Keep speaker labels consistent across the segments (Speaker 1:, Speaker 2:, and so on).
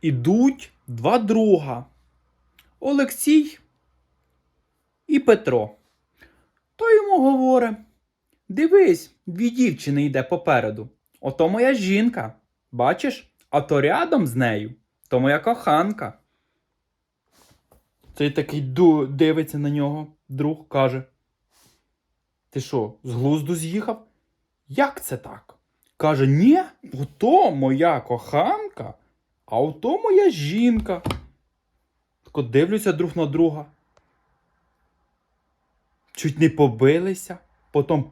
Speaker 1: ідуть два друга Олексій і Петро. То йому говорить: Дивись, дві дівчини йде попереду. Ото моя жінка. Бачиш? А то рядом з нею, то моя коханка. Цей такий дивиться на нього, друг каже. Ти що, з глузду з'їхав? Як це так? Каже, ні, ото моя коханка, а ото моя жінка. Так от дивлюся друг на друга. Чуть не побилися, потім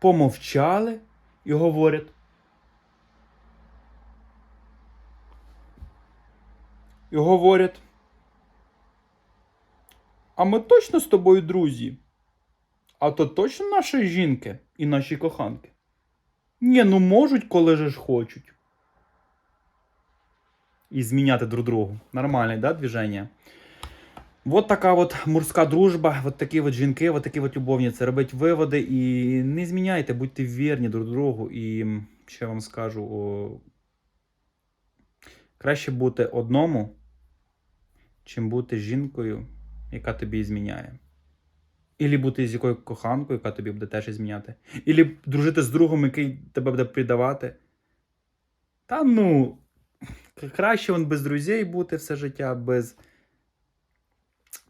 Speaker 1: помовчали і говорять. І говорять. А ми точно з тобою друзі? А то точно наші жінки і наші коханки? Ні, ну можуть, коли ж хочуть. І зміняти друг другу. Нормальне, да, движення? Вот така от морська дружба, от такі от жінки, от такі от любовниці. Робіть виводи і не зміняйте, будьте вірні друг другу. І ще вам скажу: о... краще бути одному, чим бути жінкою, яка тобі зміняє. Ілі бути з якою коханкою, яка тобі буде теж зміняти. Ілі дружити з другом, який тебе буде предавати. Та ну, краще він без друзей бути все життя, без,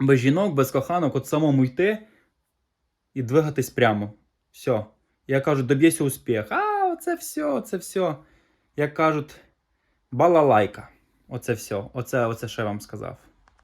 Speaker 1: без жінок, без коханок, от самому йти і двигатись прямо. Все. Я кажу, доб'єся успіх. А, оце все, це все. Як кажуть, балалайка. Оце все. Оце, оце що я вам сказав.